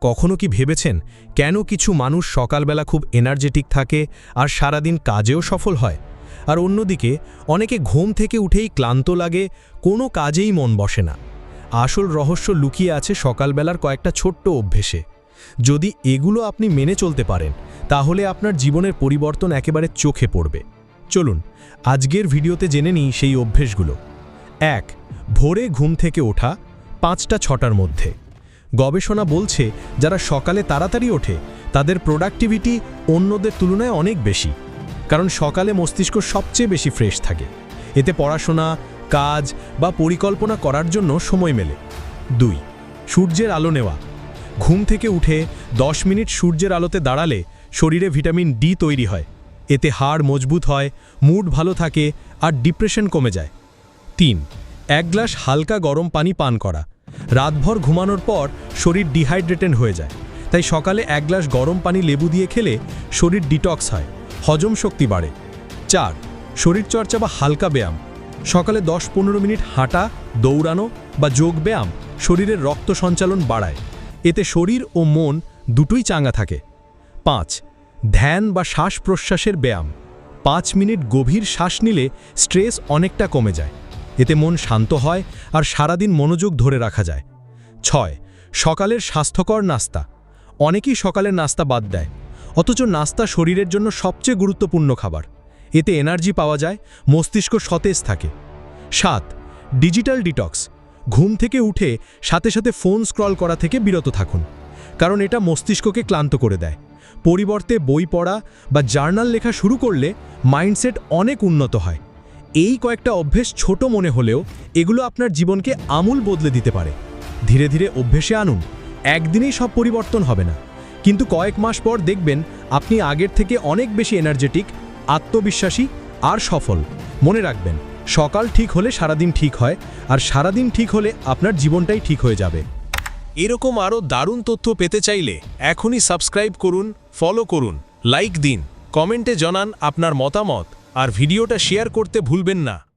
কখনো কি ভেবেছেন কেন কিছু মানুষ সকালবেলা খুব এনার্জেটিক থাকে আর সারাদিন কাজেও সফল হয়? আর অন্যদিকে, অনেকে ঘুম থেকে উঠেই ক্লান্ত লাগে, কোনো কাজেই মন বসে না। আসল রহস্য লুকিয়ে আছে সকালবেলার কয়েকটা ছোট্ট অভ্যেসে। যদি এগুলো আপনি মেনে চলতে পারেন, তাহলে আপনার জীবনের পরিবর্তন একেবারে চোখে পড়বে। চলুন, আজকের ভিডিওতে জেনে নিই সেই অভ্যেসগুলো। এক, ভোরে ঘুম থেকে ওঠা, পাঁচটা ছটার মধ্যে। গবেষণা বলছে, যারা সকালে তাড়াতাড়ি ওঠে, তাদের প্রোডাক্টিভিটি অন্যদের তুলনায় অনেক বেশি। কারণ সকালে মস্তিষ্ক সবচেয়ে বেশি ফ্রেশ থাকে। এতে পড়াশোনা, কাজ বা পরিকল্পনা করার জন্য সময় মেলে। দুই, সূর্যের আলো নেওয়া। ঘুম থেকে উঠে 10 মিনিট সূর্যের আলোতে দাঁড়ালে শরীরে ভিটামিন ডি তৈরি হয়। এতে হাড় মজবুত হয়, মুড ভালো থাকে আর ডিপ্রেশন কমে যায়। তিন, এক গ্লাস হালকা গরম পানি পান করা। রাতভর ঘুমানোর পর শরীর ডিহাইড্রেটেড হয়ে যায়। তাই সকালে এক গ্লাস গরম পানি লেবু দিয়ে খেলে শরীর ডিটক্স হয়, হজম শক্তি বাড়ে। চার, শরীরচর্চা বা হালকা ব্যায়াম। সকালে দশ পনেরো মিনিট হাঁটা, দৌড়ানো বা যোগ ব্যায়াম শরীরের রক্ত সঞ্চালন বাড়ায়। এতে শরীর ও মন দুটোই চাঙ্গা থাকে। পাঁচ, ধ্যান বা শ্বাস প্রশ্বাসের ব্যায়াম। পাঁচ মিনিট গভীর শ্বাস নিলে স্ট্রেস অনেকটা কমে যায়। এতে মন শান্ত হয় আর সারাদিন মনোযোগ ধরে রাখা যায়। ছয়, সকালের স্বাস্থ্যকর নাস্তা। অনেকেই সকালের নাস্তা বাদ দেয়, অথচ নাস্তা শরীরের জন্য সবচেয়ে গুরুত্বপূর্ণ খাবার। এতে এনার্জি পাওয়া যায়, মস্তিষ্ক সতেজ থাকে। সাত, ডিজিটাল ডিটক্স। ঘুম থেকে উঠে সাথে সাথে ফোন স্ক্রল করা থেকে বিরত থাকুন, কারণ এটা মস্তিষ্ককে ক্লান্ত করে দেয়। পরিবর্তে বই পড়া বা জার্নাল লেখা শুরু করলে মাইন্ডসেট অনেক উন্নত হয়। এই কয়েকটা অভ্যেস ছোট মনে হলেও এগুলো আপনার জীবনকে আমূল বদলে দিতে পারে। ধীরে ধীরে অভ্যেসে আনুন, একদিনেই সব পরিবর্তন হবে না। কিন্তু কয়েক মাস পর দেখবেন আপনি আগের থেকে অনেক বেশি এনার্জেটিক আত্মবিশ্বাসী আর সফল। মনে রাখবেন, সকাল ঠিক হলে সারাদিন ঠিক হয় আর সারাদিন ঠিক হলে আপনার জীবনটাই ঠিক হয়ে যাবে। এরকম আরও দারুণ তথ্য পেতে চাইলে এখনই সাবস্ক্রাইব করুন ফলো করুন লাইক দিন, কমেন্টে জানান আপনার মতামত। আর ভিডিওটা শেয়ার করতে ভুলবেন না।